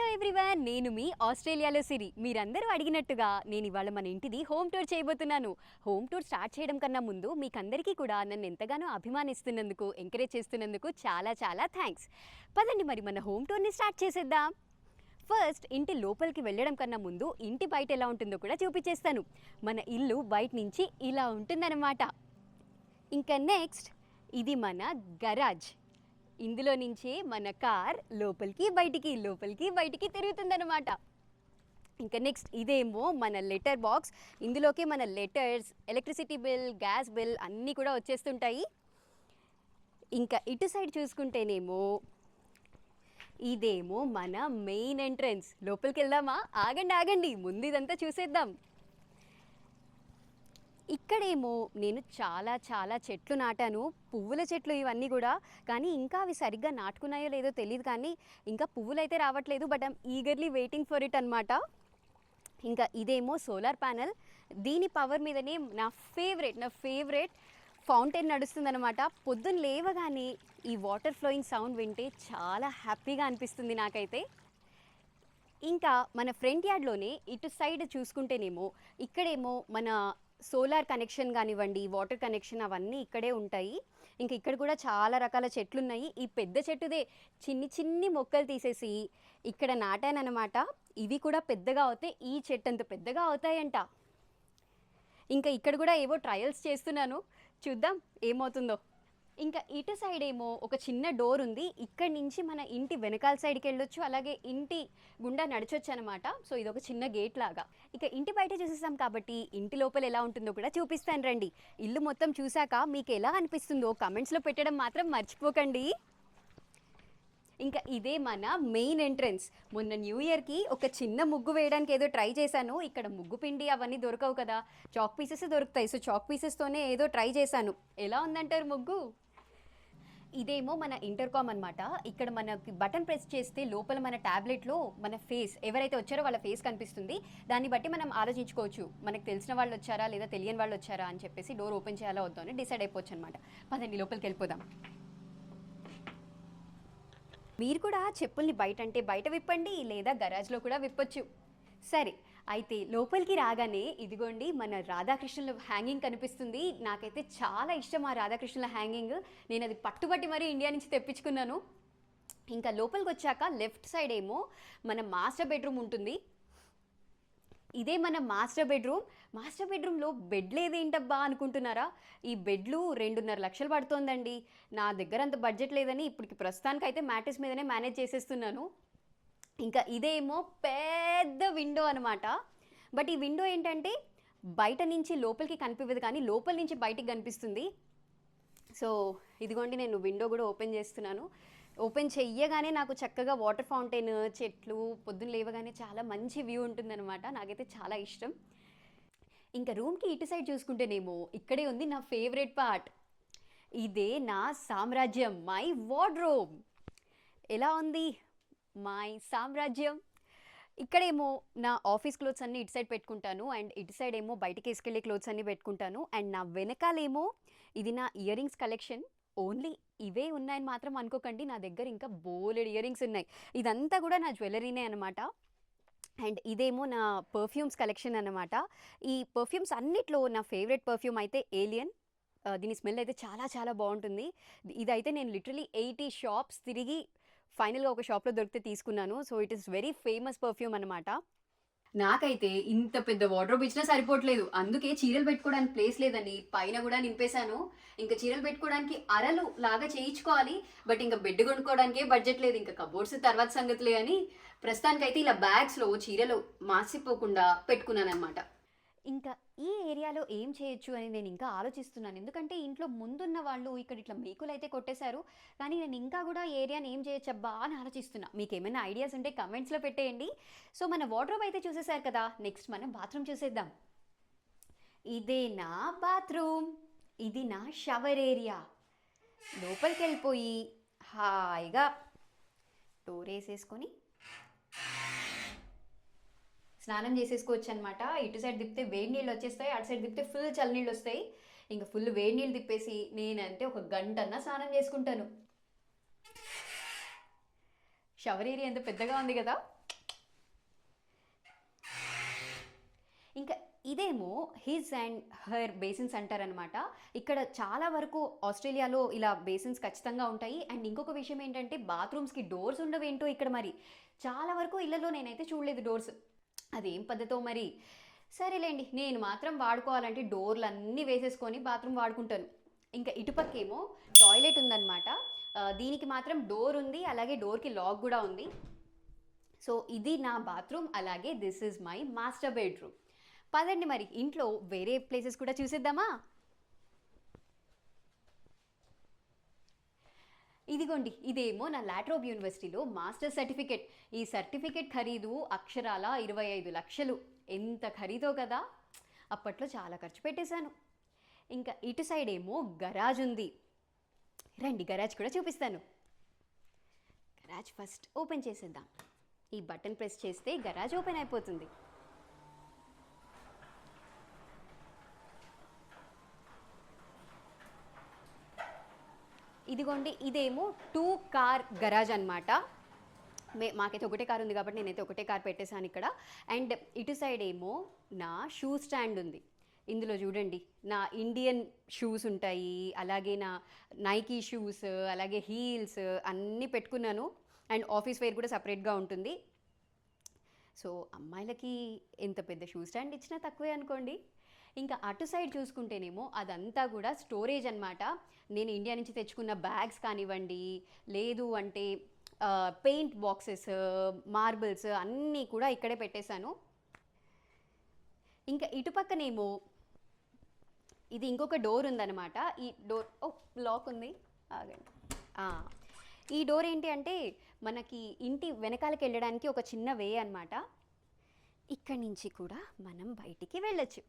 Hello everyone నేను మీ ఆస్ట్రేలియాలో సిరి. మీరందరూ అడిగినట్టుగా నేను ఇవాళ మన ఇంటిది హోమ్ టూర్ చేయబోతున్నాను. హోమ్ టూర్ స్టార్ట్ చేయడం కన్నా ముందు మీకందరికీ కూడా నన్ను ఎంతగానో అభిమానిస్తున్నందుకు ఎంకరేజ్ చేస్తున్నందుకు చాలా చాలా థ్యాంక్స్. పదండి మరి మన హోమ్ టూర్ని స్టార్ట్ చేసేద్దాం. ఫస్ట్ ఇంటి లోపలికి వెళ్ళడం కన్నా ముందు ఇంటి బయట ఎలా ఉంటుందో కూడా చూపించేస్తాను మన ఇల్లు బయట నుంచి ఇలా ఉంటుందన్నమాట. ఇంకా నెక్స్ట్ ఇది మన గరాజ్. ఇందులో నుంచే మన కార్ లోపలికి బయటికి లోపలికి బయటికి తిరుగుతుందనమాట ఇంకా నెక్స్ట్ ఇదేమో మన లెటర్ బాక్స్ ఇందులోకి మన letters electricity bill gas bill అన్నీ కూడా వచ్చేస్తుంటాయి. ఇంకా ఇటు సైడ్ చూసుకుంటేనేమో ఇదేమో మన మెయిన్ ఎంట్రన్స్ లోపలికి వెళ్దామా? ఆగండి ఆగండి. ముందు ఇదంతా చూసేద్దాం. ఇక్కడేమో నేను చాలా చాలా చెట్లు నాటాను. పువ్వుల చెట్లు ఇవన్నీ కూడా. కానీ ఇంకా అవి సరిగ్గా నాటుకున్నాయో లేదో తెలియదు కానీ ఇంకా పువ్వులు అయితే రావట్లేదు. But I'm eagerly waiting for it అనమాట ఇంకా ఇదేమో సోలార్ ప్యానెల్. దీని పవర్ మీదనే నా ఫేవరెట్ నా ఫేవరెట్ ఫౌంటైన్ నడుస్తుందన్నమాట. పొద్దున్న లేవగానే ఈ వాటర్ ఫ్లోయింగ్ సౌండ్ వింటే చాలా హ్యాపీగా అనిపిస్తుంది నాకైతే. ఇంకా మన ఫ్రంట్ యార్డ్లోనే ఇటు సైడ్ చూసుకుంటేనేమో ఇక్కడేమో మన సోలార్ కనెక్షన్ కానివ్వండి వాటర్ కనెక్షన్ అవన్నీ ఇక్కడే ఉంటాయి. ఇంకా ఇక్కడ కూడా చాలా రకాల చెట్లు ఉన్నాయి ఈ పెద్ద చెట్టుదే చిన్ని చిన్ని మొక్కలు తీసేసి ఇక్కడ నాటానమాట ఇవి కూడా పెద్దగా అవుతాయి. ఈ చెట్టు అంత పెద్దగా అవుతాయంట. ఇంకా ఇక్కడ కూడా ఏవో ట్రయల్స్ చేస్తున్నాను. చూద్దాం ఏమవుతుందో. ఇంకా ఇటు సైడ్ ఏమో ఒక చిన్న డోర్ ఉంది. ఇక్కడ నుంచి మన ఇంటి వెనకాల సైడ్కి వెళ్ళొచ్చు అలాగే ఇంటి గుండా నడిచొచ్చు అనమాట సో ఇది ఒక చిన్న గేట్ లాగా. ఇక ఇంటి బయట చూసేసాం కాబట్టి ఇంటి లోపల ఎలా ఉంటుందో కూడా చూపిస్తాను రండి. ఇల్లు మొత్తం చూశాక మీకు ఎలా అనిపిస్తుందో కమెంట్స్లో పెట్టడం మాత్రం మర్చిపోకండి. ఇంకా ఇదే మన మెయిన్ ఎంట్రన్స్ మొన్న న్యూ ఇయర్కి ఒక చిన్న ముగ్గు వేయడానికి ఏదో ట్రై చేశాను. ఇక్కడ ముగ్గు పిండి అవన్నీ దొరకవు కదా. చాక్ పీసెస్ దొరుకుతాయి. సో చాక్ పీసెస్తోనే ఏదో ట్రై చేశాను. ఎలా ఉందంటారు ముగ్గు? ఇదేమో మన ఇంటర్కామ్ అనమాట ఇక్కడ మనకి బటన్ ప్రెస్ చేస్తే లోపల మన ట్యాబ్లెట్లో మన ఫేస్ ఎవరైతే వచ్చారో వాళ్ళ ఫేస్ కనిపిస్తుంది. దాన్ని బట్టి మనం ఆలోచించుకోవచ్చు. మనకు తెలిసిన వాళ్ళు వచ్చారా లేదా తెలియని వాళ్ళు వచ్చారా అని చెప్పేసి డోర్ ఓపెన్ చేయాలా వద్దు అని డిసైడ్ అయిపోవచ్చు అనమాట పదండి లోపలికి వెళ్ళిపోదాం. మీరు కూడా చెప్పుల్ని బయట అంటే బయట విప్పండి లేదా గరాజ్లో కూడా విప్పొచ్చు. సరే అయితే లోపలికి రాగానే ఇదిగోండి మన రాధాకృష్ణుల హ్యాంగింగ్ కనిపిస్తుంది. నాకైతే చాలా ఇష్టం ఆ రాధాకృష్ణుల హ్యాంగింగ్. నేను అది పట్టుబట్టి మరీ ఇండియా నుంచి తెప్పించుకున్నాను. ఇంకా లోపలికి వచ్చాక లెఫ్ట్ సైడ్ ఏమో మన మాస్టర్ బెడ్రూమ్ ఉంటుంది. ఇదే మన మాస్టర్ బెడ్రూమ్. మాస్టర్ బెడ్రూమ్లో బెడ్ లేదేంటబ్బా అనుకుంటున్నారా? ఈ బెడ్లు రెండున్నర లక్షలు పడుతోందండి. నా దగ్గర అంత బడ్జెట్ లేదని ఇప్పటికి ప్రస్తుతానికి అయితే మ్యాట్రెస్ మీదనే మేనేజ్ చేసేస్తున్నాను. ఇంకా ఇదేమో పెద్ద విండో అనమాట బట్ ఈ విండో ఏంటంటే బయట నుంచి లోపలికి కనిపించదు కానీ లోపల నుంచి బయటికి కనిపిస్తుంది. సో ఇదిగోండి నేను విండో కూడా ఓపెన్ చేస్తున్నాను. ఓపెన్ చెయ్యగానే నాకు చక్కగా వాటర్ ఫౌంటైన్ చెట్లు పొద్దున్న లేవగానే చాలా మంచి వ్యూ ఉంటుందన్నమాట. నాకైతే చాలా ఇష్టం. ఇంకా రూమ్కి ఇటు సైడ్ చూసుకుంటేనేమో ఇక్కడే ఉంది నా ఫేవరెట్ పార్ట్ ఇదే నా సామ్రాజ్యం మై వార్డ్రోబ్ ఎలా ఉంది? మై సామ్రాజ్యం. ఇక్కడేమో నా ఆఫీస్ క్లోత్స్ అన్ని ఇటు సైడ్ పెట్టుకుంటాను. అండ్ ఇటు సైడ్ ఏమో బయటికి వేసుకెళ్ళే క్లోత్స్ అన్ని పెట్టుకుంటాను. అండ్ నా వెనకాలేమో ఇది నా ఇయర్ రింగ్స్ కలెక్షన్. ఓన్లీ ఇవే ఉన్నాయని మాత్రం అనుకోకండి. నా దగ్గర ఇంకా బోలెడ్ ఇయర్ రింగ్స్ ఉన్నాయి. ఇదంతా కూడా నా జ్యువెలరీనే అనమాట అండ్ ఇదేమో నా పర్ఫ్యూమ్స్ కలెక్షన్ అనమాట ఈ పర్ఫ్యూమ్స్ అన్నిట్లో నా ఫేవరెట్ పర్ఫ్యూమ్ అయితే ఏలియన్. దీని స్మెల్ అయితే చాలా చాలా బాగుంటుంది. ఇదైతే నేను లిటరలీ ఎయిటీ షాప్స్ తిరిగి ఫైనల్గా ఒక షాప్లో దొరికితే తీసుకున్నాను. So it is very famous perfume అనమాట నాకైతే ఇంత పెద్ద వార్డ్రోబ్ ఇచ్చినా సరిపోవట్లేదు. అందుకే చీరలు పెట్టుకోవడానికి ప్లేస్ లేదని పైన కూడా నింపేశాను. ఇంకా చీరలు పెట్టుకోవడానికి అరలు లాగా చేయించుకోవాలి. బట్ ఇంకా బెడ్ కొనుక్కోవడానికే బడ్జెట్ లేదు. ఇంకా కబోర్డ్స్ తర్వాత సంగతిలే అని ప్రస్తుతానికైతే ఇలా బ్యాగ్స్లో చీరలు మాసిపోకుండా పెట్టుకున్నాను అనమాట ఇంకా ఈ ఏరియాలో ఏం చేయొచ్చు అని నేను ఇంకా ఆలోచిస్తున్నాను. ఎందుకంటే ఇంట్లో ముందున్న వాళ్ళు ఇక్కడ ఇట్లా మేకులు అయితే కొట్టేశారు. కానీ నేను ఇంకా కూడా ఏరియాని ఏం చేయొచ్చు అబ్బా అని ఆలోచిస్తున్నా. మీకు ఏమైనా ఐడియాస్ ఉంటే కమెంట్స్లో పెట్టేయండి. సో మన వార్డ్రోబ్ అయితే చూసేశారు కదా. నెక్స్ట్ మనం బాత్రూమ్ చూసేద్దాం. ఇదే నా బాత్రూమ్. ఇది నా షవర్ ఏరియా. లోపలికి వెళ్ళిపోయి హాయిగా డోర్ వేసేసుకొని స్నానం చేసేసుకోవచ్చు అనమాట ఇటు సైడ్ తిప్పితే వేడి నీళ్ళు వచ్చేస్తాయి అటు సైడ్ తిప్పితే ఫుల్ చల్లనీళ్ళు వస్తాయి. ఇంకా ఫుల్ వేడి నీళ్ళు తిప్పేసి నేనంటే ఒక గంటన్నా స్నానం చేసుకుంటాను. షవర్ ఏరియా ఎంత పెద్దగా ఉంది కదా. ఇంకా ఇదేమో హిజ్ అండ్ హర్ బేసిన్స్ అంటారనమాట ఇక్కడ చాలా వరకు ఆస్ట్రేలియాలో ఇలా బేసిన్స్ ఖచ్చితంగా ఉంటాయి. అండ్ ఇంకొక విషయం ఏంటంటే బాత్రూమ్స్కి డోర్స్ ఉండవేంటో ఇక్కడ మరి. చాలా వరకు ఇళ్ళలో నేనైతే చూడలేదు డోర్స్. అదేం పద్ధతో మరి? సరేలేండి నేను మాత్రం వాడుకోవాలంటే డోర్లు అన్నీ వేసేసుకొని బాత్రూమ్ వాడుకుంటాను. ఇంకా ఇటుపక్కేమో టాయిలెట్ ఉందన్నమాట. దీనికి మాత్రం డోర్ ఉంది అలాగే డోర్కి లాక్ కూడా ఉంది. సో ఇది నా బాత్రూమ్ అలాగే this is my master bedroom. పదండి మరి ఇంట్లో వేరే ప్లేసెస్ కూడా చూసేద్దామా? ఇదిగోండి ఇదేమో నా లాట్రోబ్ యూనివర్సిటీలో మాస్టర్ సర్టిఫికెట్. ఈ సర్టిఫికెట్ ఖరీదు అక్షరాల ఇరవై ఐదు లక్షలు. ఎంత ఖరీదో కదా. అప్పట్లో చాలా ఖర్చు పెట్టేశాను. ఇంకా ఇటు సైడ్ ఏమో గరాజ్ ఉంది. రండి గరాజ్ కూడా చూపిస్తాను. గరాజ్ ఫస్ట్ ఓపెన్ చేసేద్దాం. ఈ బటన్ ప్రెస్ చేస్తే గరాజ్ ఓపెన్ అయిపోతుంది. ఇదిగోండి ఇదేమో టూ కార్ గరాజ్ అనమాట మే మాకైతే ఒకటే కార్ ఉంది కాబట్టి నేనైతే ఒకటే కార్ పెట్టేశాను ఇక్కడ. అండ్ ఇటు సైడ్ ఏమో నా షూ స్టాండ్ ఉంది. ఇందులో చూడండి నా ఇండియన్ షూస్ ఉంటాయి అలాగే నా నైకీ షూస్ అలాగే హీల్స్ అన్నీ పెట్టుకున్నాను. అండ్ ఆఫీస్ వేర్ కూడా సపరేట్గా ఉంటుంది. సో అమ్మాయిలకి ఎంత పెద్ద షూ స్టాండ్ ఇచ్చినా తక్కువే అనుకోండి. ఇంకా అటు సైడ్ చూసుకుంటేనేమో అదంతా కూడా స్టోరేజ్ అనమాట నేను ఇండియా నుంచి తెచ్చుకున్న బ్యాగ్స్ కానివ్వండి లేదు అంటే పెయింట్ బాక్సెస్ మార్బుల్స్ అన్నీ కూడా ఇక్కడే పెట్టేశాను. ఇంకా ఇటుపక్కనేమో ఇది ఇంకొక డోర్ ఉందన్నమాట. ఈ డోర్ ఓ లాక్ ఉంది. ఆగండి. ఈ డోర్ ఏంటి అంటే మనకి ఇంటి వెనకాలకి వెళ్ళడానికి ఒక చిన్న వే అన్నమాట. ఇక్కడి నుంచి కూడా మనం బయటికి వెళ్ళొచ్చు.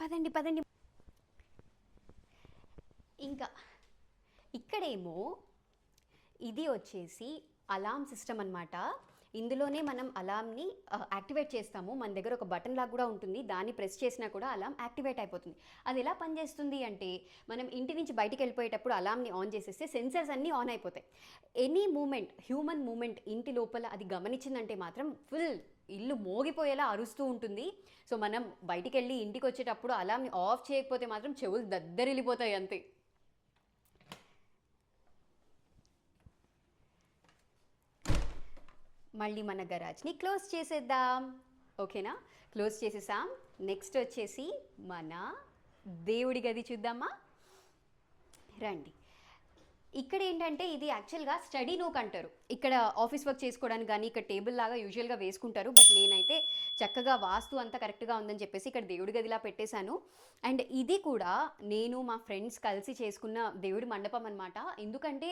పదండి పదండి. ఇంకా ఇక్కడేమో ఇది వచ్చేసి అలామ్ సిస్టమ్ అన్నమాట. ఇందులోనే మనం అలామ్ని యాక్టివేట్ చేస్తాము. మన దగ్గర ఒక బటన్ లాగా కూడా ఉంటుంది. దాన్ని ప్రెస్ చేసినా కూడా అలామ్ యాక్టివేట్ అయిపోతుంది. అది ఎలా పనిచేస్తుంది అంటే మనం ఇంటి నుంచి బయటికి వెళ్ళిపోయేటప్పుడు అలామ్ని ఆన్ చేసేస్తే సెన్సర్స్ అన్నీ ఆన్ అయిపోతాయి. ఎనీ మూమెంట్ హ్యూమన్ మూమెంట్ ఇంటి లోపల అది గమనించిందంటే మాత్రం ఫుల్ ఇల్లు మోగిపోయేలా అరుస్తూ ఉంటుంది. సో మనం బయటికి వెళ్ళి ఇంటికి వచ్చేటప్పుడు అలాంని ఆఫ్ చేయకపోతే మాత్రం చెవులు దద్దరిల్లిపోతాయి అంతే. మళ్ళీ మన గరాజ్ని క్లోజ్ చేసేద్దాం. ఓకేనా? క్లోజ్ చేసేసాం. నెక్స్ట్ వచ్చేసి మన దేవుడి గది చూద్దామా? రండి. ఇక్కడ ఏంటంటే ఇది యాక్చువల్గా స్టడీ నోక్ అంటారు. ఇక్కడ ఆఫీస్ వర్క్ చేసుకోవడానికి కానీ ఇక్కడ టేబుల్ లాగా యూజువల్గా వేసుకుంటారు. బట్ నేనైతే చక్కగా వాస్తు అంతా కరెక్ట్గా ఉందని చెప్పేసి ఇక్కడ దేవుడి గదిలా పెట్టేశాను. అండ్ ఇది కూడా నేను మా ఫ్రెండ్స్ కలిసి చేసుకున్న దేవుడి మండపం అనమాట ఎందుకంటే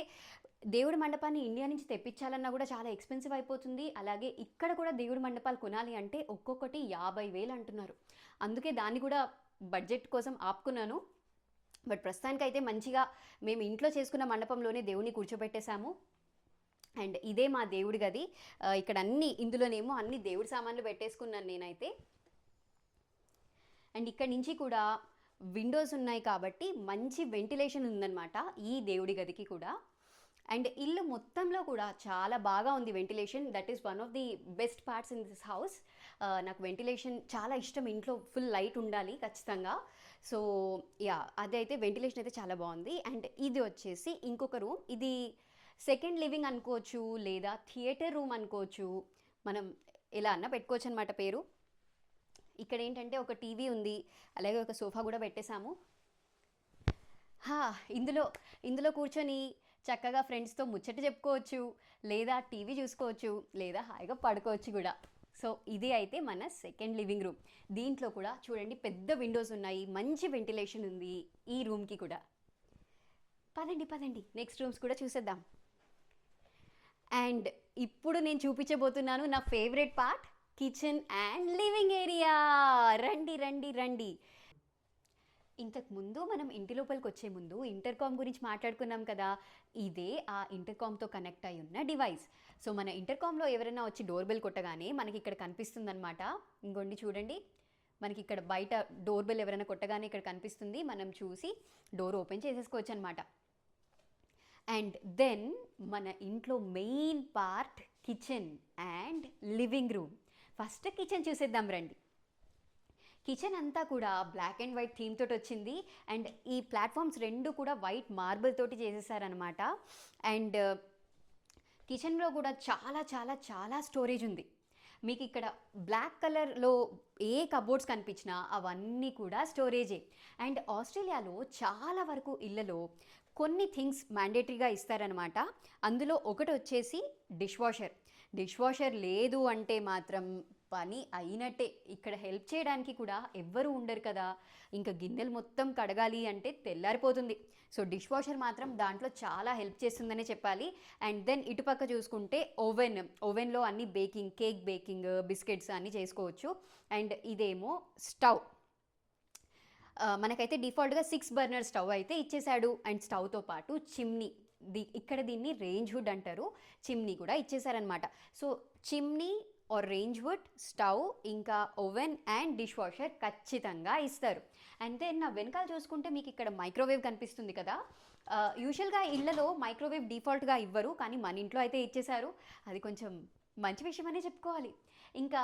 దేవుడి మండపాన్ని ఇండియా నుంచి తెప్పించాలన్నా కూడా చాలా ఎక్స్పెన్సివ్ అయిపోతుంది. అలాగే ఇక్కడ కూడా దేవుడి మండపాలు కొనాలి అంటే ఒక్కొక్కటి యాభై వేలు అంటున్నారు. అందుకే దాన్ని కూడా బడ్జెట్ కోసం ఆపుకున్నాను. బట్ ప్రస్తుతానికైతే మంచిగా మేము ఇంట్లో చేసుకున్న మండపంలోనే దేవుని కూర్చోబెట్టేశాము. అండ్ ఇదే మా దేవుడి గది. ఇక్కడ అన్ని ఇందులోనేమో అన్ని దేవుడి సామాన్లు పెట్టేసుకున్నాను నేనైతే. అండ్ ఇక్కడ నుంచి కూడా విండోస్ ఉన్నాయి కాబట్టి మంచి వెంటిలేషన్ ఉందన్నమాట ఈ దేవుడి గదికి కూడా. అండ్ ఇల్లు మొత్తంలో కూడా చాలా బాగా ఉంది ventilation. That is one of the best parts in this house నాకు వెంటిలేషన్ చాలా ఇష్టం. ఇంట్లో ఫుల్ లైట్ ఉండాలి ఖచ్చితంగా. సో యా అదైతే వెంటిలేషన్ అయితే చాలా బాగుంది. అండ్ ఇది వచ్చేసి ఇంకొక రూమ్ ఇది సెకండ్ లివింగ్ అనుకోవచ్చు లేదా థియేటర్ రూమ్ అనుకోవచ్చు. మనం ఎలా అన్నా పెట్టుకోవచ్చు అనమాట పేరు. ఇక్కడ ఏంటంటే ఒక టీవీ ఉంది. అలాగే ఒక సోఫా కూడా పెట్టేశాము. హా ఇందులో ఇందులో కూర్చొని చక్కగా ఫ్రెండ్స్తో ముచ్చట చెప్పుకోవచ్చు లేదా టీవీ చూసుకోవచ్చు లేదా హాయిగా పడుకోవచ్చు కూడా. సో ఇది అయితే మన సెకండ్ లివింగ్ రూమ్ దీంట్లో కూడా చూడండి పెద్ద విండోస్ ఉన్నాయి మంచి వెంటిలేషన్ ఉంది ఈ రూమ్కి కూడా. పదండి పదండి. నెక్స్ట్ రూమ్స్ కూడా చూసేద్దాం. అండ్ ఇప్పుడు నేను చూపించబోతున్నాను నా favourite part kitchen and living area రండి రండి రండి. ఇంతకు ముందు మనం ఇంటి లోపలికి వచ్చే ముందు ఇంటర్కామ్ గురించి మాట్లాడుకున్నాం కదా ఇదే ఆ ఇంటర్కామ్తో కనెక్ట్ అయి ఉన్న డివైస్. సో మన ఇంటర్కామ్లో ఎవరైనా వచ్చి డోర్ బెల్ కొట్టగానే మనకి ఇక్కడ కనిపిస్తుందన్నమాట. ఇంకోండి చూడండి. మనకి ఇక్కడ బయట డోర్ బెల్ ఎవరైనా కొట్టగానే ఇక్కడ కనిపిస్తుంది. మనం చూసి డోర్ ఓపెన్ చేసేసుకోవచ్చు అనమాట అండ్ దెన్ మన ఇంట్లో main part kitchen and living room. First kitchen చూసేద్దాం రండి. కిచెన్ అంతా కూడా బ్లాక్ అండ్ వైట్ థీమ్ తోటి వచ్చింది. అండ్ ఈ ప్లాట్ఫామ్స్ రెండు కూడా వైట్ మార్బుల్ తోటి చేసేసారనమాట అండ్ కిచెన్లో కూడా చాలా చాలా చాలా స్టోరేజ్ ఉంది. మీకు ఇక్కడ బ్లాక్ కలర్లో ఏ కబోర్డ్స్ కనిపించినా అవన్నీ కూడా స్టోరేజే అండ్ ఆస్ట్రేలియాలో చాలా వరకు ఇళ్ళలో కొన్ని థింగ్స్ మ్యాండేటరీగా ఇస్తారనమాట అందులో ఒకటి వచ్చేసి డిష్ వాషర్ డిష్ వాషర్ లేదు అంటే మాత్రం పని అయినట్టే. ఇక్కడ హెల్ప్ చేయడానికి కూడా ఎవ్వరు ఉండరు కదా. ఇంకా గిన్నెలు మొత్తం కడగాలి అంటే తెల్లారిపోతుంది. సో డిష్ వాషర్ మాత్రం దాంట్లో చాలా హెల్ప్ చేస్తుందనే చెప్పాలి. అండ్ దెన్ ఇటుపక్క చూసుకుంటే ఓవెన్ ఓవెన్లో అన్ని బేకింగ్ కేక్ బేకింగ్ బిస్కెట్స్ అన్నీ చేసుకోవచ్చు. అండ్ ఇదేమో స్టవ్. మనకైతే డిఫాల్ట్గా సిక్స్ బర్నర్ స్టవ్ అయితే ఇచ్చేశాడు. అండ్ స్టవ్తో పాటు చిమ్నీ. ది ఇక్కడ దీన్ని రేంజ్ హుడ్ అంటారు. చిమ్నీ కూడా ఇచ్చేసారనమాట so chimney or range wood stove ఇంకా ఓవెన్ అండ్ డిష్ వాషర్ ఖచ్చితంగా ఇస్తారు. అండ్ దెన్ నా వెనకాల చూసుకుంటే మీకు ఇక్కడ మైక్రోవేవ్ కనిపిస్తుంది కదా. యూజువల్గా ఇళ్ళలో మైక్రోవేవ్ డిఫాల్ట్గా ఇవ్వరు కానీ మన ఇంట్లో అయితే ఇచ్చేశారు. అది కొంచెం మంచి విషయం అనే చెప్పుకోవాలి. ఇంకా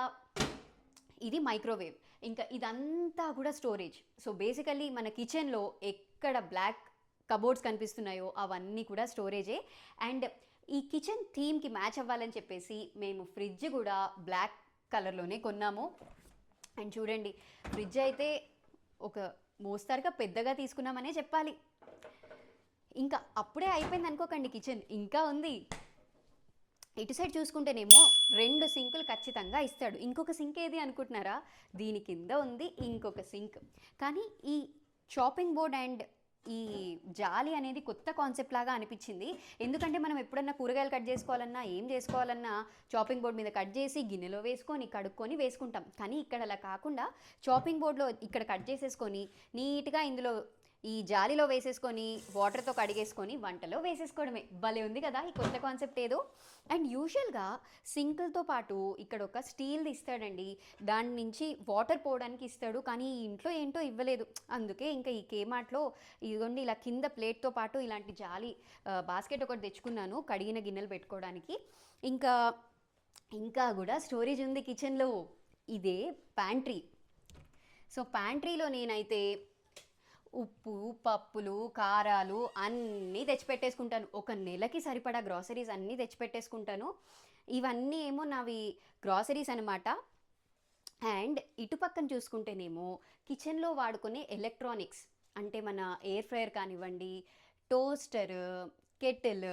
ఇది మైక్రోవేవ్ ఇంకా ఇదంతా కూడా స్టోరేజ్ సో బేసికల్లీ మన కిచెన్లో ఎక్కడ బ్లాక్ కబోర్డ్స్ కనిపిస్తున్నాయో అవన్నీ కూడా స్టోరేజే అండ్ ఈ కిచెన్ థీమ్కి మ్యాచ్ అవ్వాలని చెప్పేసి మేము ఫ్రిడ్జ్ కూడా బ్లాక్ కలర్లోనే కొన్నాము. అండ్ చూడండి ఫ్రిడ్జ్ అయితే ఒక మోస్తారుగా పెద్దగా తీసుకున్నామనే చెప్పాలి. ఇంకా అప్పుడే అయిపోయింది అనుకోకండి కిచెన్ ఇంకా ఉంది. ఇటు సైడ్ చూసుకుంటేనేమో రెండు సింకులు ఖచ్చితంగా ఇస్తాడు. ఇంకొక సింక్ ఏది అనుకుంటున్నారా? దీని కింద ఉంది ఇంకొక సింక్ కానీ ఈ షాపింగ్ బోర్డ్ అండ్ ఈ జాలి అనేది కొత్త కాన్సెప్ట్ లాగా అనిపించింది. ఎందుకంటే మనం ఎప్పుడన్నా కూరగాయలు కట్ చేసుకోవాలన్నా ఏం చేసుకోవాలన్నా చాపింగ్ బోర్డ్ మీద కట్ చేసి గిన్నెలో వేసుకొని కడుక్కొని వేసుకుంటాం. కానీ ఇక్కడ అలా కాకుండా చాపింగ్ బోర్డ్లో ఇక్కడ కట్ చేసేసుకొని నీట్గా ఇందులో ఈ జాలిలో వేసేసుకొని వాటర్తో కడిగేసుకొని వంటలో వేసేసుకోవడమే. భలే ఉంది కదా ఈ కొత్త కాన్సెప్ట్ ఏదో. అండ్ యూజువల్గా సింకులతో పాటు ఇక్కడ ఒక స్టీల్ది ఇస్తాడండి. దాని నుంచి వాటర్ పోవడానికి ఇస్తాడు కానీ ఈ ఇంట్లో ఏంటో ఇవ్వలేదు. అందుకే ఇంకా ఈ కేమాట్లో ఇదిగోండి ఇలా కింద ప్లేట్తో పాటు ఇలాంటి జాలి బాస్కెట్ ఒకటి తెచ్చుకున్నాను కడిగిన గిన్నెలు పెట్టుకోవడానికి. ఇంకా ఇంకా కూడా స్టోరేజ్ ఉంది కిచెన్లో ఇదే ప్యాంట్రీ సో ప్యాంట్రీలో నేనైతే ఉప్పు పప్పులు కారాలు అన్నీ తెచ్చిపెట్టేసుకుంటాను. ఒక నెలకి సరిపడా గ్రాసరీస్ అన్నీ తెచ్చిపెట్టేసుకుంటాను. ఇవన్నీ ఏమో నావి గ్రాసరీస్ అనమాట అండ్ ఇటు పక్కన చూసుకుంటేనేమో కిచెన్లో వాడుకునే ఎలక్ట్రానిక్స్ అంటే మన ఎయిర్ ఫ్రయర్ కానివ్వండి టోస్టర్ కెటిల్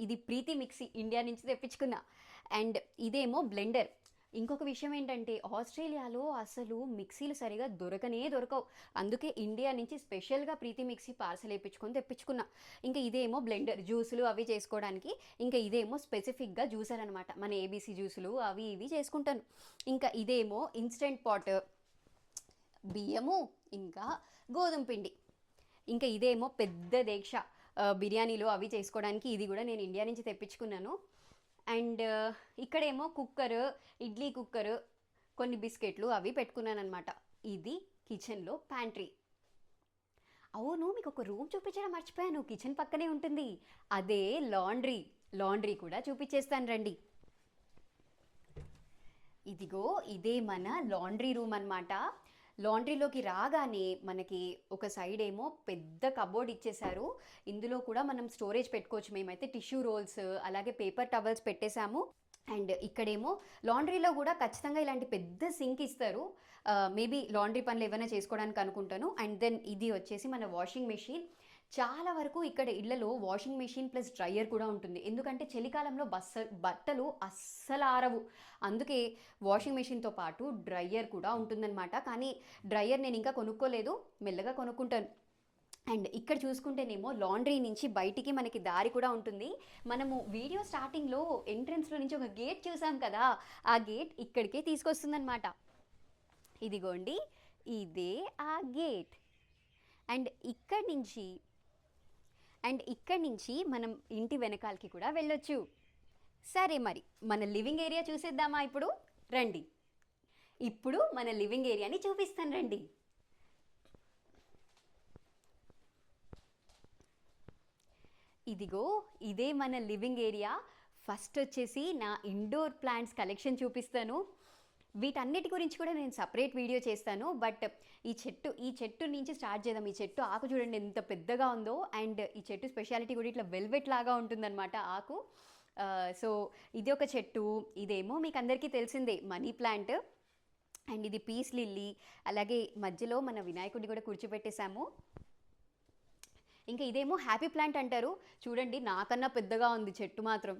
ఇది ప్రీతి మిక్సీ ఇండియా నుంచి తెప్పించుకున్నా. అండ్ ఇదేమో బ్లెండర్. ఇంకొక విషయం ఏంటంటే ఆస్ట్రేలియాలో అసలు మిక్సీలు సరిగా దొరకనే దొరకవు. అందుకే ఇండియా నుంచి స్పెషల్గా ప్రీతి మిక్సీ పార్సల్ వేయించుకొని తెప్పించుకున్నా. ఇంకా ఇదేమో బ్లెండర్ జ్యూసులు అవి చేసుకోవడానికి ఇంకా ఇదేమో స్పెసిఫిక్గా జ్యూసర్ అనమాట మన ఏబీసీ జ్యూసులు అవి ఇవి చేసుకుంటాను. ఇంకా ఇదేమో ఇన్స్టెంట్ పాట్ బియ్యము ఇంకా గోధుమ పిండి. ఇంకా ఇదేమో పెద్ద దీక్ష బిర్యానీలు అవి చేసుకోవడానికి ఇది కూడా నేను ఇండియా నుంచి తెప్పించుకున్నాను. అండ్ ఇక్కడేమో కుక్కర్ ఇడ్లీ కుక్కర్ కొన్ని బిస్కెట్లు అవి పెట్టుకున్నాను అనమాట ఇది కిచెన్లో ప్యాంట్రీ. అవును మీకు ఒక రూమ్ చూపించడం మర్చిపోయాను. కిచెన్ పక్కనే ఉంటుంది. అదే లాండ్రీ. లాండ్రీ కూడా చూపించేస్తాను రండి. ఇదిగో ఇదే మన లాండ్రీ రూమ్ అన్నమాట. లాండ్రీలోకి రాగానే మనకి ఒక సైడ్ ఏమో పెద్ద కబోర్డ్ ఇచ్చేశారు. ఇందులో కూడా మనం స్టోరేజ్ పెట్టుకోవచ్చు. మేమైతే టిష్యూ రోల్స్ అలాగే పేపర్ టవల్స్ పెట్టేశాము. అండ్ ఇక్కడేమో లాండ్రీలో కూడా ఖచ్చితంగా ఇలాంటి పెద్ద సింక్ ఇస్తారు. Uh, మేబీ లాండ్రీ పనులు ఏమైనా చేసుకోవడానికి అనుకుంటాను. అండ్ దెన్ ఇది వచ్చేసి మన వాషింగ్ మెషిన్ చాలా వరకు ఇక్కడ ఇళ్ళలో వాషింగ్ మెషిన్ ప్లస్ డ్రయర్ కూడా ఉంటుంది. ఎందుకంటే చలికాలంలో బస్స బట్టలు అస్సలు ఆరవు. అందుకే వాషింగ్ మెషిన్తో పాటు డ్రయర్ కూడా ఉంటుందన్నమాట. కానీ డ్రయర్ నేను ఇంకా కొనుక్కోలేదు. మెల్లగా కొనుక్కుంటాను. అండ్ ఇక్కడ చూసుకుంటేనేమో లాండ్రీ నుంచి బయటికి మనకి దారి కూడా ఉంటుంది. మనము వీడియో స్టార్టింగ్లో ఎంట్రన్స్లో నుంచి ఒక గేట్ చూసాం కదా? ఆ గేట్ ఇక్కడికే తీసుకొస్తుందన్నమాట. ఇదిగోండి. ఇదే ఆ గేట్. అండ్ ఇక్కడి నుంచి అండ్ ఇక్కడి నుంచి మనం ఇంటి వెనకాలకి కూడా వెళ్ళొచ్చు. సరే మరి మన లివింగ్ ఏరియా చూసేద్దామా ఇప్పుడు? రండి. ఇప్పుడు మన లివింగ్ ఏరియాని చూపిస్తాను రండి. ఇదిగో ఇదే మన లివింగ్ ఏరియా. ఫస్ట్ వచ్చేసి నా ఇండోర్ ప్లాంట్స్ కలెక్షన్ చూపిస్తాను. వీటన్నిటి గురించి కూడా నేను సపరేట్ వీడియో చేస్తాను. బట్ ఈ చెట్టు ఈ చెట్టు నుంచి స్టార్ట్ చేద్దాం. ఈ చెట్టు ఆకు చూడండి ఎంత పెద్దగా ఉందో. అండ్ ఈ చెట్టు స్పెషాలిటీ కూడా ఇట్లా వెల్వెట్ లాగా ఉంటుందన్నమాట ఆకు. సో ఇది ఒక చెట్టు. ఇదేమో మీకు అందరికీ తెలిసిందే మనీ ప్లాంట్. అండ్ ఇది పీస్ లిల్లీ. అలాగే మధ్యలో మన వినాయకుడిని కూడా కూర్చోబెట్టేశాము ఇంకా ఇదేమో హ్యాపీ ప్లాంట్ అంటారు. చూడండి నాకన్నా పెద్దగా ఉంది చెట్టు మాత్రం.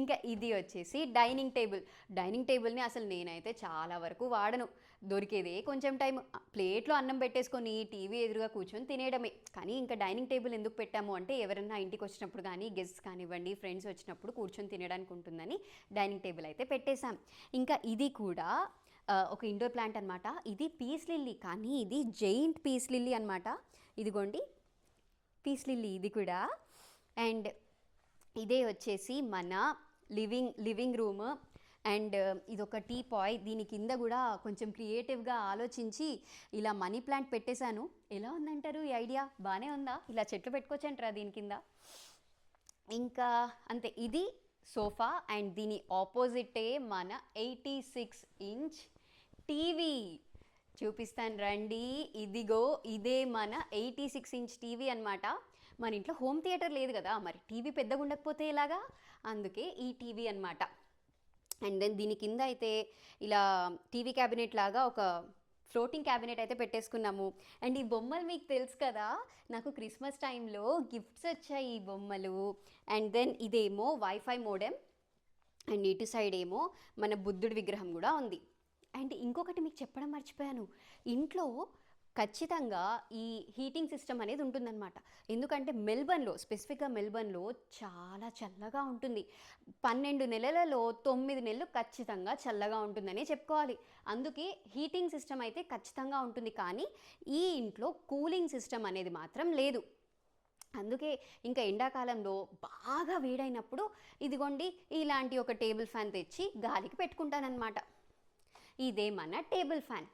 ఇంకా ఇది వచ్చేసి డైనింగ్ టేబుల్. డైనింగ్ టేబుల్ని అసలు నేనైతే చాలా వరకు వాడను. దొరికేదే కొంచెం టైం ప్లేట్లో అన్నం పెట్టేసుకొని టీవీ ఎదురుగా కూర్చొని తినేయడమే. కానీ ఇంకా డైనింగ్ టేబుల్ ఎందుకు పెట్టాము అంటే ఎవరన్నా ఇంటికి వచ్చినప్పుడు కానీ గెస్ట్ కానివ్వండి ఫ్రెండ్స్ వచ్చినప్పుడు కూర్చొని తినడానికి ఉంటుందని డైనింగ్ టేబుల్ అయితే పెట్టేశాం. ఇంకా ఇది కూడా ఒక ఇండోర్ ప్లాంట్ అనమాట ఇది పీస్ లిల్లీ కానీ ఇది జైంట్ పీస్ లిల్లీ అనమాట ఇదిగోండి. పీస్ లిల్లీ ఇది కూడా. అండ్ ఇదే వచ్చేసి మన living living room. And uh, ఇదొక టీ పాయ్. దీని కింద కూడా కొంచెం క్రియేటివ్గా ఆలోచించి ఇలా మనీ ప్లాంట్ పెట్టేశాను. ఎలా ఉందంటారు ఈ ఐడియా? బాగానే ఉందా? ఇలా చెట్లు పెట్టుకోవచ్చంటారా దీని కింద? ఇంకా అంతే ఇది సోఫా అండ్ దీని ఆపోజిటే మన ఎయిటీ సిక్స్ ఇంచ్ టీవీ. చూపిస్తాను రండి. ఇదిగో ఇదే మన ఎయిటీ సిక్స్ ఇంచ్ టీవీ అనమాట మన ఇంట్లో హోమ్ థియేటర్ లేదు కదా మరి టీవీ పెద్దగా ఉండకపోతే ఎలాగా? అందుకే ఈ టీవీ అన్నమాట. అండ్ దెన్ దీని కింద అయితే ఇలా టీవీ క్యాబినెట్ లాగా ఒక ఫ్లోటింగ్ క్యాబినెట్ అయితే పెట్టేసుకున్నాము. అండ్ ఈ బొమ్మలు మీకు తెలుసు కదా నాకు క్రిస్మస్ టైంలో గిఫ్ట్స్ వచ్చాయి ఈ బొమ్మలు. అండ్ దెన్ ఇదేమో వైఫై మోడెం అండ్ ఇటు సైడ్ ఏమో మన బుద్ధుడి విగ్రహం కూడా ఉంది. అండ్ ఇంకొకటి మీకు చెప్పడం మర్చిపోయాను. ఇంట్లో ఖచ్చితంగా ఈ హీటింగ్ సిస్టమ్ అనేది ఉంటుందన్నమాట. ఎందుకంటే మెల్బర్న్లో స్పెసిఫిక్గా మెల్బర్న్లో చాలా చల్లగా ఉంటుంది. పన్నెండు నెలలలో తొమ్మిది నెలలు ఖచ్చితంగా చల్లగా ఉంటుందని చెప్పుకోవాలి. అందుకే హీటింగ్ సిస్టమ్ అయితే ఖచ్చితంగా ఉంటుంది. కానీ ఈ ఇంట్లో కూలింగ్ సిస్టమ్ అనేది మాత్రం లేదు. అందుకే ఇంకా ఎండాకాలంలో బాగా వేడైనప్పుడు ఇదిగోండి ఇలాంటి ఒక టేబుల్ ఫ్యాన్ తెచ్చి గాలికి పెట్టుకుంటానన్నమాట. ఇదే మన టేబుల్ ఫ్యాన్.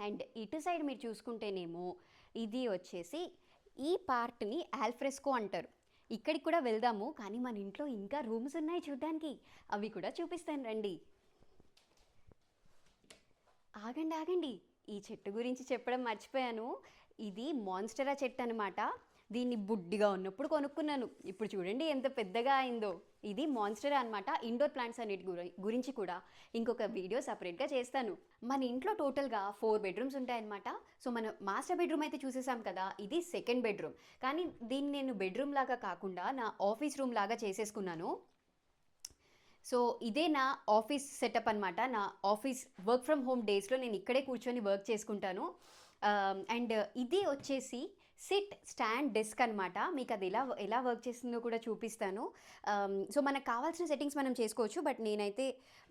అండ్ ఇటు సైడ్ మీరు చూసుకుంటేనేమో ఇది వచ్చేసి ఈ పార్ట్ని ఆల్ఫ్రెస్కో అంటారు. ఇక్కడికి కూడా వెళ్దాము కానీ మన ఇంట్లో ఇంకా రూమ్స్ ఉన్నాయి చూడ్డానికి. అవి కూడా చూపిస్తాను రండి. ఆగండి ఆగండి. ఈ చెట్టు గురించి చెప్పడం మర్చిపోయాను. ఇది మాన్స్టరా చెట్టు అనమాట దీన్ని బుడ్డిగా ఉన్నప్పుడు కొనుక్కున్నాను. ఇప్పుడు చూడండి ఎంత పెద్దగా అయిందో. ఇది మాన్స్టర్ అనమాట ఇండోర్ ప్లాంట్స్ అన్నిటి గురించి కూడా ఇంకొక వీడియో సపరేట్గా చేస్తాను. మన ఇంట్లో టోటల్గా ఫోర్ బెడ్రూమ్స్ ఉంటాయన్నమాట. సో మన మాస్టర్ బెడ్రూమ్ అయితే చూసేసాం కదా. ఇది సెకండ్ బెడ్రూమ్ కానీ దీన్ని నేను బెడ్రూమ్ లాగా కాకుండా నా ఆఫీస్ రూమ్ లాగా చేసేసుకున్నాను. సో ఇదే నా ఆఫీస్ సెటప్ అనమాట నా ఆఫీస్ వర్క్ ఫ్రమ్ హోమ్ డేస్లో నేను ఇక్కడే కూర్చొని వర్క్ చేసుకుంటాను. Um, అండ్ ఇది వచ్చేసి సిట్ స్టాండ్ డెస్క్ అనమాట మీకు అది ఎలా ఎలా వర్క్ చేస్తుందో కూడా చూపిస్తాను. సో మనకు కావాల్సిన సెట్టింగ్స్ మనం చేసుకోవచ్చు బట్ నేనైతే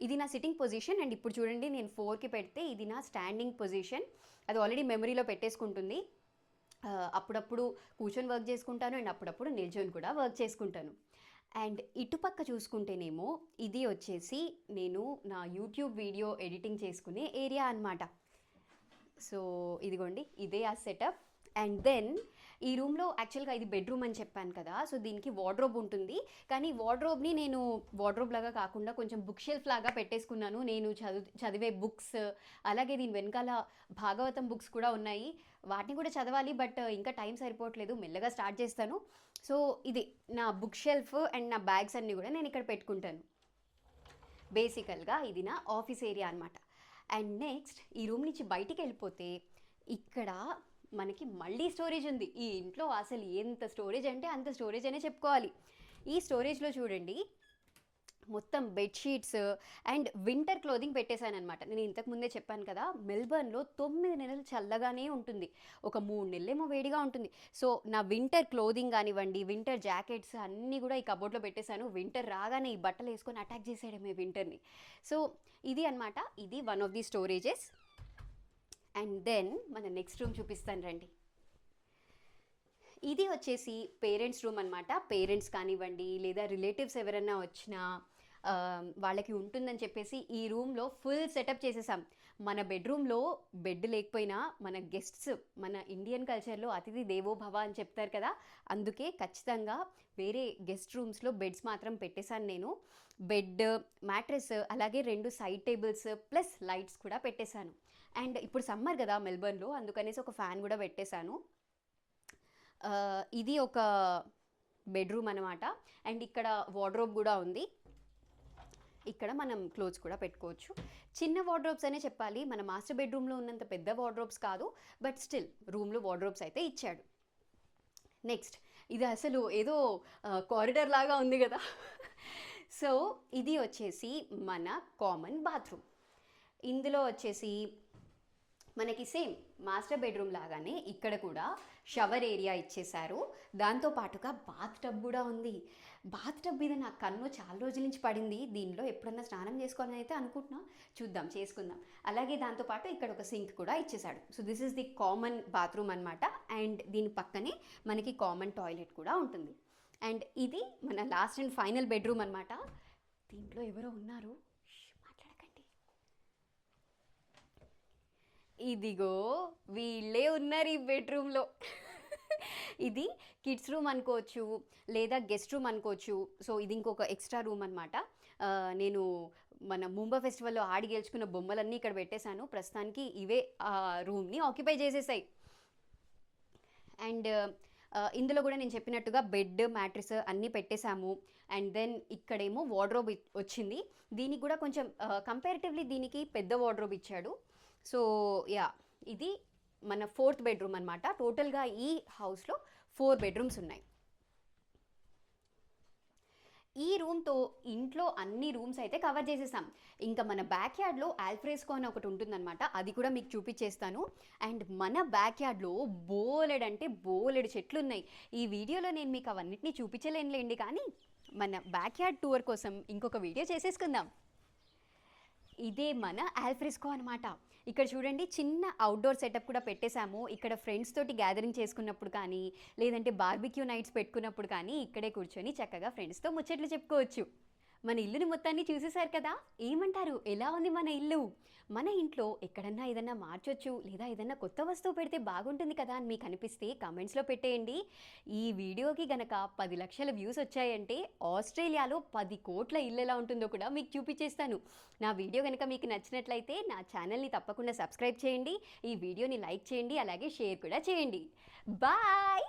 ఇది నా సిట్టింగ్ పొజిషన్ అండ్ ఇప్పుడు చూడండి నేను ఫోర్కి పెడితే ఇది నా స్టాండింగ్ పొజిషన్ అది ఆల్రెడీ మెమరీలో పెట్టేసుకుంటుంది. అప్పుడప్పుడు కూర్చొని వర్క్ చేసుకుంటాను అండ్ అప్పుడప్పుడు నిల్చొని కూడా వర్క్ చేసుకుంటాను. అండ్ ఇటుపక్క చూసుకుంటేనేమో ఇది వచ్చేసి నేను నా యూట్యూబ్ వీడియో ఎడిటింగ్ చేసుకునే ఏరియా అన్నమాట. సో ఇదిగోండి ఇదే ఆ సెటప్ అండ్ దెన్ ఈ రూమ్లో యాక్చువల్గా ఇది బెడ్రూమ్ అని చెప్పాను కదా సో దీనికి వార్డ్రోబ్ ఉంటుంది. కానీ వార్డ్రోబ్ని నేను వార్డ్రోబ్ లాగా కాకుండా కొంచెం బుక్ షెల్ఫ్ లాగా పెట్టేసుకున్నాను. నేను చదువు చదివే బుక్స్ అలాగే దీని వెనకాల భాగవతం బుక్స్ కూడా ఉన్నాయి. వాటిని కూడా చదవాలి బట్ ఇంకా టైం సరిపోవట్లేదు. మెల్లగా స్టార్ట్ చేస్తాను. సో ఇది నా బుక్ షెల్ఫ్ అండ్ నా బ్యాగ్స్ అన్నీ కూడా నేను ఇక్కడ పెట్టుకుంటాను. బేసికల్గా ఇది నా ఆఫీస్ ఏరియా అనమాట అండ్ నెక్స్ట్ ఈ రూమ్ నుంచి బయటికి వెళ్ళిపోతే ఇక్కడ మనకి మళ్ళీ స్టోరేజ్ ఉంది. ఈ ఇంట్లో అసలు ఎంత స్టోరేజ్ అంటే అంత స్టోరేజ్ అనే చెప్పుకోవాలి. ఈ స్టోరేజ్లో చూడండి మొత్తం బెడ్షీట్స్ అండ్ వింటర్ క్లోదింగ్ పెట్టేశాను అనమాట నేను ఇంతకు ముందే చెప్పాను కదా మెల్బర్న్లో తొమ్మిది నెలలు చల్లగానే ఉంటుంది. ఒక మూడు నెలలేమో వేడిగా ఉంటుంది. సో నా వింటర్ క్లోదింగ్ కానివ్వండి వింటర్ జాకెట్స్ అన్నీ కూడా ఈ కబోర్డ్లో పెట్టేశాను. వింటర్ రాగానే ఈ బట్టలు వేసుకొని అటాక్ చేసేయడమే వింటర్ని సో ఇది అన్నమాట. ఇది one of the storages and then మన నెక్స్ట్ రూమ్ చూపిస్తాను రండి. ఇది వచ్చేసి పేరెంట్స్ రూమ్ అనమాట పేరెంట్స్ కానివ్వండి లేదా రిలేటివ్స్ ఎవరైనా వచ్చినా వాళ్ళకి ఉంటుందని చెప్పేసి ఈ రూమ్లో ఫుల్ సెటప్ చేసేసాం. మన బెడ్రూమ్లో బెడ్ లేకపోయినా మన గెస్ట్స్ మన ఇండియన్ కల్చర్లో అతిథి దేవోభవ అని చెప్తారు కదా అందుకే ఖచ్చితంగా వేరే గెస్ట్ రూమ్స్లో బెడ్స్ మాత్రం పెట్టేశాను నేను. బెడ్ మ్యాట్రెస్ అలాగే రెండు సైడ్ టేబుల్స్ ప్లస్ లైట్స్ కూడా పెట్టేశాను. అండ్ ఇప్పుడు సమ్మర్ కదా మెల్బర్న్లో అందుకనేసి ఒక ఫ్యాన్ కూడా పెట్టేశాను. Uh, ఇది ఒక బెడ్రూమ్ అనమాట అండ్ ఇక్కడ వార్డ్రోబ్ కూడా ఉంది. ఇక్కడ మనం క్లోత్స్ కూడా పెట్టుకోవచ్చు. చిన్న వార్డ్రోబ్స్ అనే చెప్పాలి. మన మాస్టర్ బెడ్రూమ్లో ఉన్నంత పెద్ద వార్డ్రోబ్స్ కాదు. బట్ స్టిల్ రూమ్లో వార్డ్రోబ్స్ అయితే ఇచ్చాడు. నెక్స్ట్ ఇది అసలు ఏదో కారిడర్ లాగా ఉంది కదా. సో ఇది వచ్చేసి మన కామన్ బాత్రూమ్ ఇందులో వచ్చేసి మనకి సేమ్ మాస్టర్ బెడ్రూమ్ లాగానే ఇక్కడ కూడా షవర్ ఏరియా ఇచ్చేశారు. దాంతో పాటుగా బాత్ టబ్ కూడా ఉంది. బాత్ టబ్ మీద నా కన్ను చాలా రోజుల నుంచి పడింది. దీనిలో ఎప్పుడన్నా స్నానం చేసుకోవాలని అయితే అనుకుంటున్నా. చూద్దాం చేసుకుందాం. అలాగే దాంతోపాటు ఇక్కడ ఒక సింక్ కూడా ఇచ్చేశాడు. So this is the common bathroom అనమాట అండ్ దీని పక్కనే మనకి కామన్ టాయిలెట్ కూడా ఉంటుంది. అండ్ ఇది మన లాస్ట్ అండ్ ఫైనల్ బెడ్రూమ్ అనమాట దీంట్లో ఎవరో ఉన్నారు ష్, మాట్లాడకండి ఇదిగో వీళ్ళే ఉన్నారు ఈ బెడ్రూమ్లో. ఇది కిడ్స్ రూమ్ అనుకోవచ్చు లేదా గెస్ట్ రూమ్ అనుకోవచ్చు. సో ఇది ఇంకొక ఎక్స్ట్రా రూమ్ అనమాట నేను మన ముంబా ఫెస్టివల్లో ఆడి గెలుచుకున్న బొమ్మలన్నీ ఇక్కడ పెట్టేశాను. ప్రస్తుతానికి ఇవే ఆ రూమ్ని ఆక్యుపై చేసేసాయి. అండ్ ఇందులో కూడా నేను చెప్పినట్టుగా బెడ్ మ్యాట్రిస్ అన్నీ పెట్టేశాము. అండ్ దెన్ ఇక్కడేమో వార్డ్రోబ్ వచ్చింది. దీనికి కూడా కొంచెం కంపారిటివ్లీ దీనికి పెద్ద వార్డ్రోబ్ ఇచ్చాడు. సో యా ఇది మన ఫోర్త్ బెడ్రూమ్ అనమాట టోటల్గా ఈ హౌస్లో ఫోర్ బెడ్రూమ్స్ ఉన్నాయి. ఈ రూమ్తో ఇంట్లో అన్ని రూమ్స్ అయితే కవర్ చేసేసాం. ఇంకా మన బ్యాక్ యార్డ్లో ఆల్ఫ్రేస్కో అని ఒకటి ఉంటుందన్నమాట. అది కూడా మీకు చూపించేస్తాను అండ్ మన బ్యాక్ యార్డ్లో బోలెడ్ అంటే బోలెడు చెట్లు ఉన్నాయి ఈ వీడియోలో నేను మీకు అవన్నిటిని చూపించలేనులేండి కానీ మన బ్యాక్ యార్డ్ టూర్ కోసం ఇంకొక వీడియో చేసేసుకుందాం. ఇదే మన ఆల్ఫ్రెస్కో అనమాట ఇక్కడ చూడండి చిన్న అవుట్డోర్ సెటప్ కూడా పెట్టేశాము. ఇక్కడ ఫ్రెండ్స్ తోటి గ్యాదరింగ్ చేసుకున్నప్పుడు కానీ లేదంటే బార్బిక్యూ నైట్స్ పెట్టుకున్నప్పుడు కానీ ఇక్కడే కూర్చొని చక్కగా ఫ్రెండ్స్తో ముచ్చట్లు చెప్పుకోవచ్చు. మన ఇల్లుని మొత్తాన్ని చూసేశారు కదా? ఏమంటారు? ఎలా ఉంది మన ఇల్లు? మన ఇంట్లో ఎక్కడన్నా ఏదన్నా మార్చొచ్చు లేదా ఏదన్నా కొత్త వస్తువు పెడితే బాగుంటుంది కదా అని మీకు అనిపిస్తే కామెంట్స్లో పెట్టేయండి. ఈ వీడియోకి గనక పది లక్షల వ్యూస్ వచ్చాయంటే ఆస్ట్రేలియాలో పది కోట్ల ఇల్లు ఎలా ఉంటుందో కూడా మీకు చూపించేస్తాను నా వీడియో కనుక మీకు నచ్చినట్లయితే నా ఛానల్ని తప్పకుండా సబ్స్క్రైబ్ చేయండి. ఈ వీడియోని లైక్ చేయండి అలాగే షేర్ కూడా చేయండి. బాయ్!